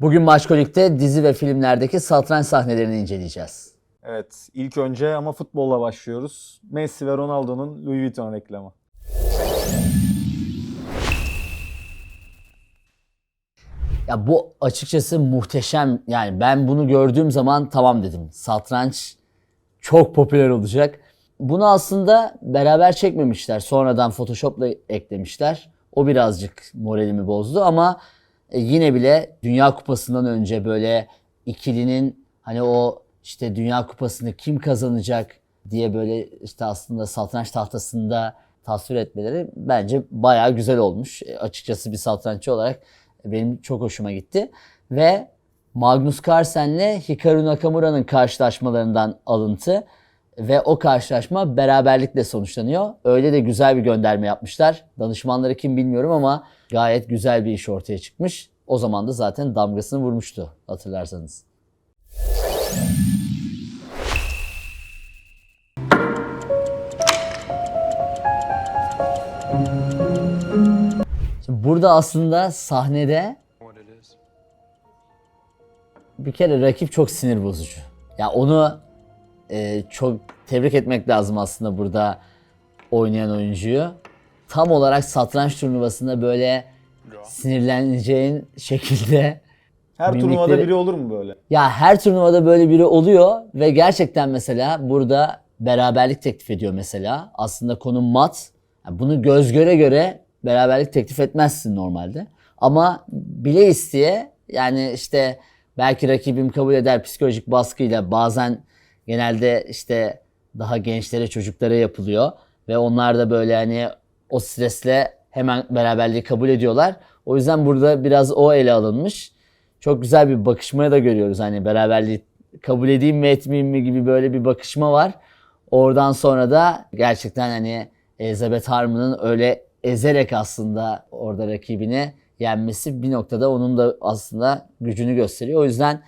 Bugün Maçkolik'te dizi ve filmlerdeki satranç sahnelerini inceleyeceğiz. Evet, ilk önce ama futbolla başlıyoruz. Messi ve Ronaldo'nun Louis Vuitton reklamı. Ya bu açıkçası muhteşem. Yani ben bunu gördüğüm zaman tamam dedim. Satranç çok popüler olacak. Bunu aslında beraber çekmemişler. Sonradan Photoshop'la eklemişler. O birazcık moralimi bozdu ama e, yine bile Dünya Kupası'ndan önce böyle ikilinin hani o işte Dünya Kupası'nı kim kazanacak diye böyle işte aslında satranç tahtasında tasvir etmeleri bence bayağı güzel olmuş. E, Açıkçası bir satranççı olarak benim çok hoşuma gitti. Ve Magnus Carlsen'le Hikaru Nakamura'nın karşılaşmalarından alıntı ve o karşılaşma beraberlikle sonuçlanıyor. Öyle de güzel bir gönderme yapmışlar. Danışmanları kim bilmiyorum ama gayet güzel bir iş ortaya çıkmış. O zaman da zaten damgasını vurmuştu hatırlarsanız. Şimdi burada aslında sahnede bir kere rakip çok sinir bozucu. Ya onu e, çok tebrik etmek lazım aslında burada oynayan oyuncuyu. Tam olarak satranç turnuvasında böyle sinirleneceğin şekilde Her Mimikleri- turnuvada biri olur mu böyle? ya her turnuvada böyle biri oluyor ve gerçekten mesela burada beraberlik teklif ediyor mesela. Aslında konu mat. Yani bunu göz göre göre beraberlik teklif etmezsin normalde. Ama bile isteye yani işte belki rakibim kabul eder psikolojik baskıyla bazen genelde işte daha gençlere çocuklara yapılıyor ve onlar da böyle hani o stresle hemen beraberliği kabul ediyorlar. O yüzden burada biraz o ele alınmış çok güzel bir bakışmaya da görüyoruz. Hani beraberliği kabul edeyim mi etmeyeyim mi gibi böyle bir bakışma var. Oradan sonra da gerçekten hani Elizabeth Harmon'ın öyle ezerek aslında orada rakibini yenmesi bir noktada onun da aslında gücünü gösteriyor. O yüzden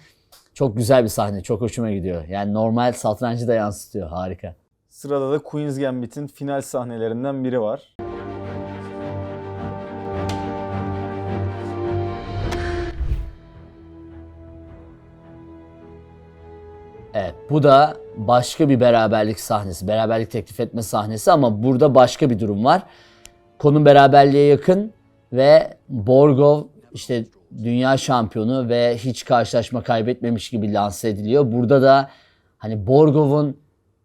çok güzel bir sahne. Çok hoşuma gidiyor. Yani normal satrancı da yansıtıyor. Harika. Sırada da Queen's Gambit'in final sahnelerinden biri var. Evet, bu da başka bir beraberlik sahnesi. Beraberlik teklif etme sahnesi ama burada başka bir durum var. Konu beraberliğe yakın ve Borgov işte dünya şampiyonu ve hiç karşılaşma kaybetmemiş gibi lanse ediliyor. Burada da hani Borgov'un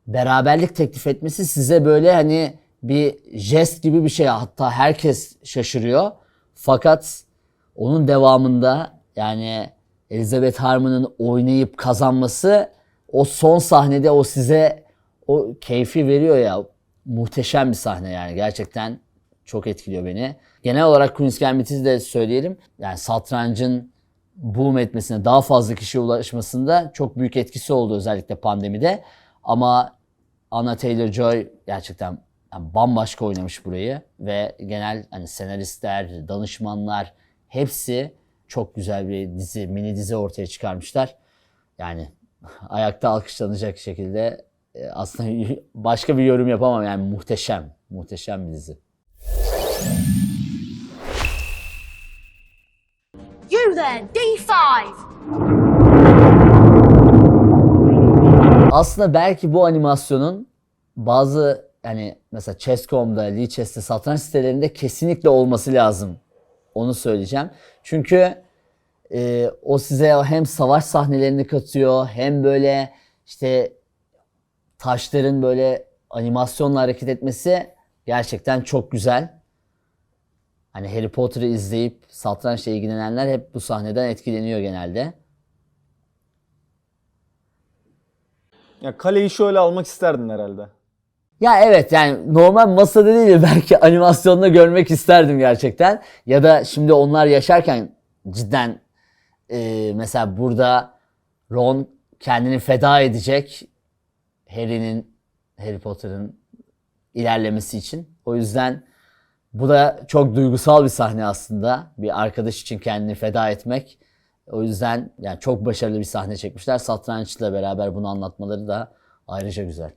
beraberlik teklif etmesi size böyle hani bir jest gibi bir şey. Hatta herkes şaşırıyor. Fakat onun devamında yani Elizabeth Harmon'ın oynayıp kazanması o son sahnede o size o keyfi veriyor ya muhteşem bir sahne yani gerçekten çok etkiliyor beni. Genel olarak Queen's Gambit'i de söyleyelim. Yani satrancın boom etmesine, daha fazla kişiye ulaşmasında çok büyük etkisi oldu özellikle pandemide. Ama Anna Taylor-Joy gerçekten yani bambaşka oynamış burayı ve genel hani senaristler, danışmanlar hepsi çok güzel bir dizi, mini dizi ortaya çıkarmışlar. Yani ayakta alkışlanacak şekilde e, aslında başka bir yorum yapamam yani muhteşem, muhteşem bir dizi. You then, D5. Aslında belki bu animasyonun bazı yani mesela Chess.com'da, Lichess'te satranç sitelerinde kesinlikle olması lazım. Onu söyleyeceğim. Çünkü e, o size hem savaş sahnelerini katıyor hem böyle işte taşların böyle animasyonla hareket etmesi gerçekten çok güzel. Hani Harry Potter'ı izleyip satrançla ilgilenenler hep bu sahneden etkileniyor genelde. Ya kaleyi şöyle almak isterdin herhalde. Ya evet yani normal masada değil de belki animasyonda görmek isterdim gerçekten. Ya da şimdi onlar yaşarken cidden e, mesela burada Ron kendini feda edecek Harry'nin Harry Potter'ın ilerlemesi için. O yüzden bu da çok duygusal bir sahne aslında. Bir arkadaş için kendini feda etmek. O yüzden yani çok başarılı bir sahne çekmişler. Satrançla beraber bunu anlatmaları da ayrıca güzel.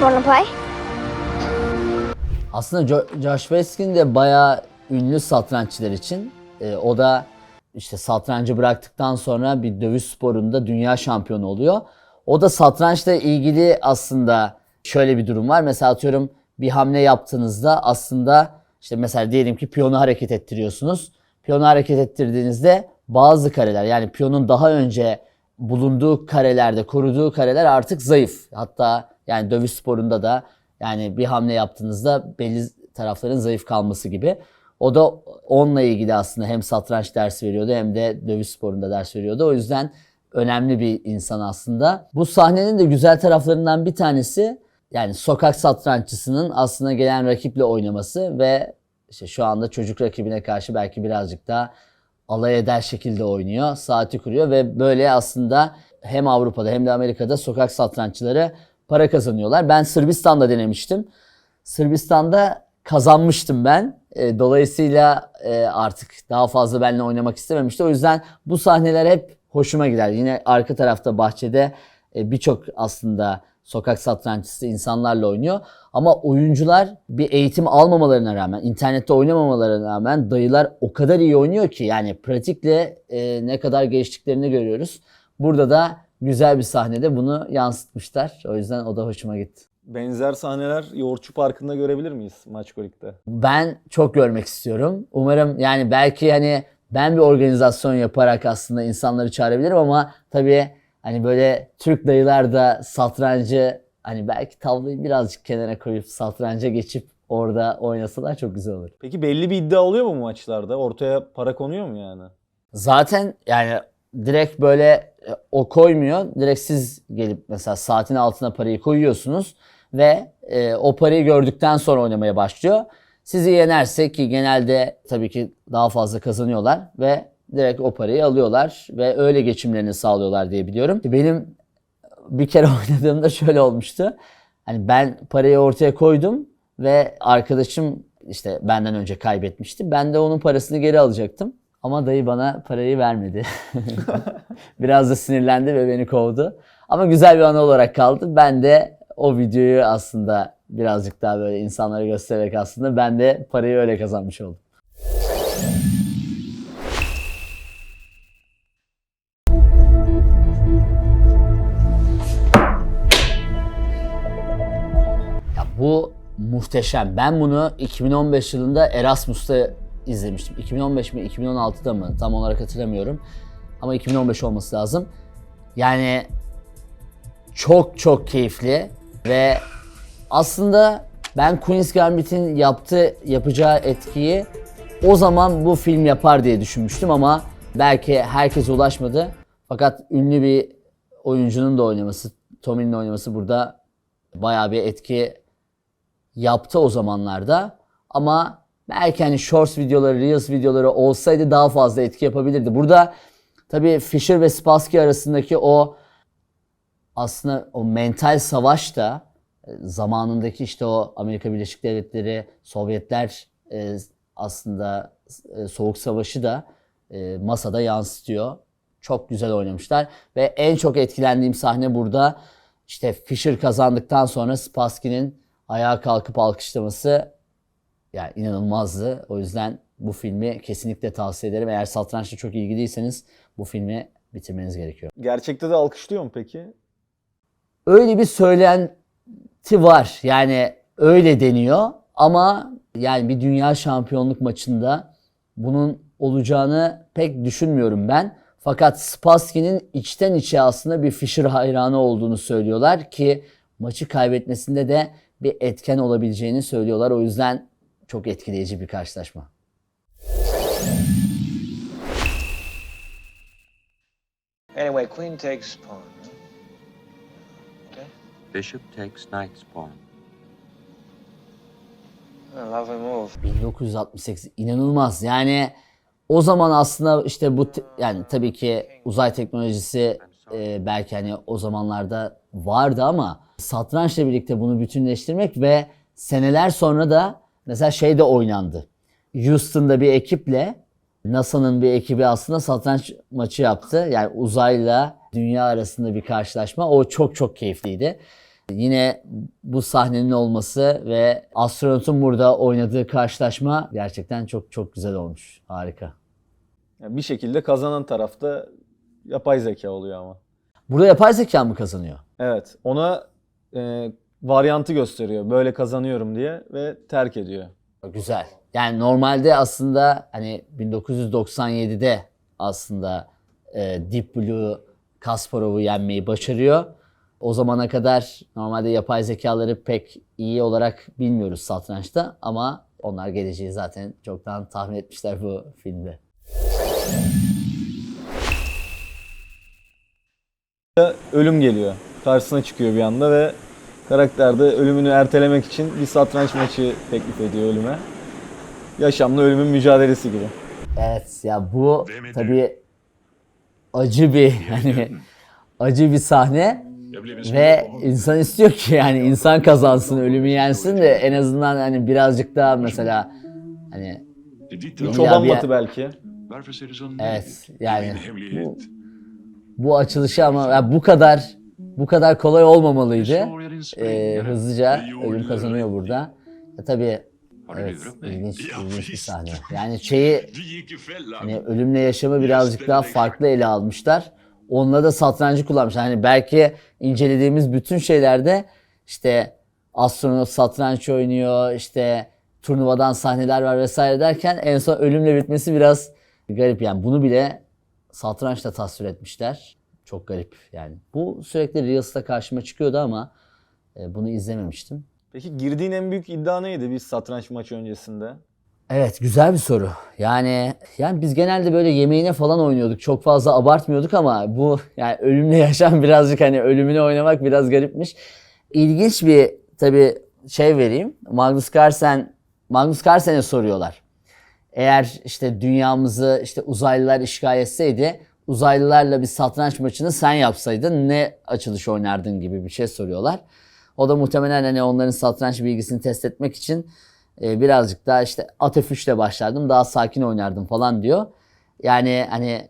Wanna play? Aslında Josh Baskin de bayağı ünlü satranççılar için. Ee, o da işte satrancı bıraktıktan sonra bir dövüş sporunda dünya şampiyonu oluyor. O da satrançla ilgili aslında şöyle bir durum var. Mesela atıyorum bir hamle yaptığınızda aslında işte mesela diyelim ki piyonu hareket ettiriyorsunuz. Piyonu hareket ettirdiğinizde bazı kareler yani piyonun daha önce bulunduğu karelerde koruduğu kareler artık zayıf. Hatta yani dövüş sporunda da yani bir hamle yaptığınızda belli tarafların zayıf kalması gibi. O da onunla ilgili aslında hem satranç dersi veriyordu hem de dövüş sporunda ders veriyordu. O yüzden önemli bir insan aslında. Bu sahnenin de güzel taraflarından bir tanesi yani sokak satranççısının aslında gelen rakiple oynaması ve işte şu anda çocuk rakibine karşı belki birazcık daha alay eder şekilde oynuyor. Saati kuruyor ve böyle aslında hem Avrupa'da hem de Amerika'da sokak satranççıları para kazanıyorlar. Ben Sırbistan'da denemiştim. Sırbistan'da kazanmıştım ben. E, dolayısıyla e, artık daha fazla benimle oynamak istememişti. O yüzden bu sahneler hep hoşuma gider. Yine arka tarafta bahçede e, birçok aslında sokak satranççısı insanlarla oynuyor. Ama oyuncular bir eğitim almamalarına rağmen, internette oynamamalarına rağmen dayılar o kadar iyi oynuyor ki yani pratikle e, ne kadar geliştiklerini görüyoruz. Burada da güzel bir sahnede bunu yansıtmışlar. O yüzden o da hoşuma gitti. Benzer sahneler Yoğurtçu Parkı'nda görebilir miyiz Maçkolik'te? Ben çok görmek istiyorum. Umarım yani belki hani ben bir organizasyon yaparak aslında insanları çağırabilirim ama tabii hani böyle Türk dayılar da satrancı hani belki tavlayı birazcık kenara koyup satranca geçip orada oynasalar çok güzel olur. Peki belli bir iddia oluyor mu bu maçlarda? Ortaya para konuyor mu yani? Zaten yani direkt böyle o koymuyor. Direkt siz gelip mesela saatin altına parayı koyuyorsunuz ve e, o parayı gördükten sonra oynamaya başlıyor. Sizi yenerse ki genelde tabii ki daha fazla kazanıyorlar ve direkt o parayı alıyorlar ve öyle geçimlerini sağlıyorlar diye biliyorum. Benim bir kere oynadığımda şöyle olmuştu. Hani ben parayı ortaya koydum ve arkadaşım işte benden önce kaybetmişti. Ben de onun parasını geri alacaktım. Ama dayı bana parayı vermedi. Biraz da sinirlendi ve beni kovdu. Ama güzel bir anı olarak kaldı. Ben de o videoyu aslında birazcık daha böyle insanlara göstererek aslında ben de parayı öyle kazanmış oldum. Ya bu muhteşem. Ben bunu 2015 yılında Erasmus'ta izlemiştim. 2015 mi 2016'da mı tam olarak hatırlamıyorum. Ama 2015 olması lazım. Yani çok çok keyifli ve aslında ben Queen's Gambit'in yaptığı yapacağı etkiyi o zaman bu film yapar diye düşünmüştüm ama belki herkese ulaşmadı. Fakat ünlü bir oyuncunun da oynaması, Tommy'nin oynaması burada bayağı bir etki yaptı o zamanlarda. Ama belki hani shorts videoları, reels videoları olsaydı daha fazla etki yapabilirdi. Burada tabii Fisher ve Spassky arasındaki o aslında o mental savaş da e, zamanındaki işte o Amerika Birleşik Devletleri, Sovyetler e, aslında e, Soğuk Savaşı da e, masada yansıtıyor. Çok güzel oynamışlar ve en çok etkilendiğim sahne burada işte Fischer kazandıktan sonra Spassky'nin ayağa kalkıp alkışlaması yani inanılmazdı. O yüzden bu filmi kesinlikle tavsiye ederim. Eğer satrançla çok ilgiliyseniz bu filmi bitirmeniz gerekiyor. Gerçekte de alkışlıyor mu peki? öyle bir söylenti var. Yani öyle deniyor ama yani bir dünya şampiyonluk maçında bunun olacağını pek düşünmüyorum ben. Fakat Spassky'nin içten içe aslında bir Fischer hayranı olduğunu söylüyorlar ki maçı kaybetmesinde de bir etken olabileceğini söylüyorlar. O yüzden çok etkileyici bir karşılaşma. Anyway, queen takes pawn. Okay? Bishop takes knight's pawn. A lovely move. 1968 inanılmaz. Yani o zaman aslında işte bu yani tabii ki uzay teknolojisi e, belki hani o zamanlarda vardı ama satrançla birlikte bunu bütünleştirmek ve seneler sonra da mesela şey de oynandı. Houston'da bir ekiple NASA'nın bir ekibi aslında satranç maçı yaptı. Yani uzayla dünya arasında bir karşılaşma. O çok çok keyifliydi. Yine bu sahnenin olması ve astronotun burada oynadığı karşılaşma gerçekten çok çok güzel olmuş. Harika. Yani bir şekilde kazanan tarafta yapay zeka oluyor ama. Burada yapay zeka mı kazanıyor? Evet. Ona e, varyantı gösteriyor. Böyle kazanıyorum diye ve terk ediyor. Güzel. Yani normalde aslında hani 1997'de aslında e, Deep Blue Kasparov'u yenmeyi başarıyor. O zamana kadar normalde yapay zekaları pek iyi olarak bilmiyoruz satrançta ama onlar geleceği zaten çoktan tahmin etmişler bu filmde. Ölüm geliyor. Karşısına çıkıyor bir anda ve karakter de ölümünü ertelemek için bir satranç maçı teklif ediyor ölüme. Yaşamla ölümün mücadelesi gibi. Evet ya bu tabii acı bir hani acı bir sahne ve insan istiyor ki yani insan kazansın ölümü yensin de en azından hani birazcık daha mesela hani Bir çoban bir- batı belki. evet yani bu, bu açılışı ama ya bu kadar bu kadar kolay olmamalıydı. Ee, hızlıca ölüm kazanıyor burada. E, tabii evet ilginç, ilginç bir sahne. Yani şeyi Hani ölümle yaşamı birazcık daha farklı ele almışlar. Onunla da satrancı kullanmışlar. Hani belki incelediğimiz bütün şeylerde işte astronot satranç oynuyor, işte turnuvadan sahneler var vesaire derken en son ölümle bitmesi biraz garip yani. Bunu bile satrançla tasvir etmişler. Çok garip yani. Bu sürekli Reels'ta karşıma çıkıyordu ama e, bunu izlememiştim. Peki girdiğin en büyük iddia neydi bir satranç maçı öncesinde? Evet güzel bir soru. Yani yani biz genelde böyle yemeğine falan oynuyorduk. Çok fazla abartmıyorduk ama bu yani ölümle yaşam birazcık hani ölümüne oynamak biraz garipmiş. İlginç bir tabii şey vereyim. Magnus Carlsen Magnus Carlsen'e soruyorlar. Eğer işte dünyamızı işte uzaylılar işgal etseydi uzaylılarla bir satranç maçını sen yapsaydın ne açılış oynardın gibi bir şey soruyorlar. O da muhtemelen hani onların satranç bilgisini test etmek için e, birazcık daha işte at F3'le başlardım daha sakin oynardım falan diyor. Yani hani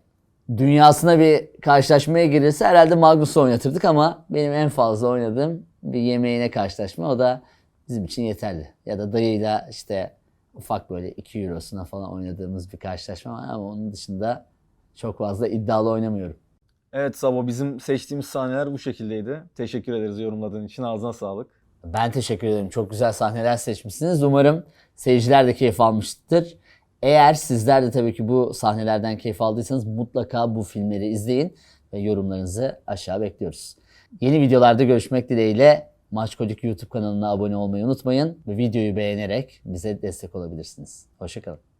dünyasına bir karşılaşmaya girilse herhalde Magnus'u oynatırdık ama benim en fazla oynadığım bir yemeğine karşılaşma o da bizim için yeterli. Ya da dayıyla işte ufak böyle 2 eurosuna falan oynadığımız bir karşılaşma ama onun dışında çok fazla iddialı oynamıyorum. Evet Sabo bizim seçtiğimiz sahneler bu şekildeydi. Teşekkür ederiz yorumladığın için. Ağzına sağlık. Ben teşekkür ederim. Çok güzel sahneler seçmişsiniz. Umarım seyirciler de keyif almıştır. Eğer sizler de tabii ki bu sahnelerden keyif aldıysanız mutlaka bu filmleri izleyin ve yorumlarınızı aşağı bekliyoruz. Yeni videolarda görüşmek dileğiyle Maçkolik YouTube kanalına abone olmayı unutmayın ve videoyu beğenerek bize destek olabilirsiniz. Hoşçakalın.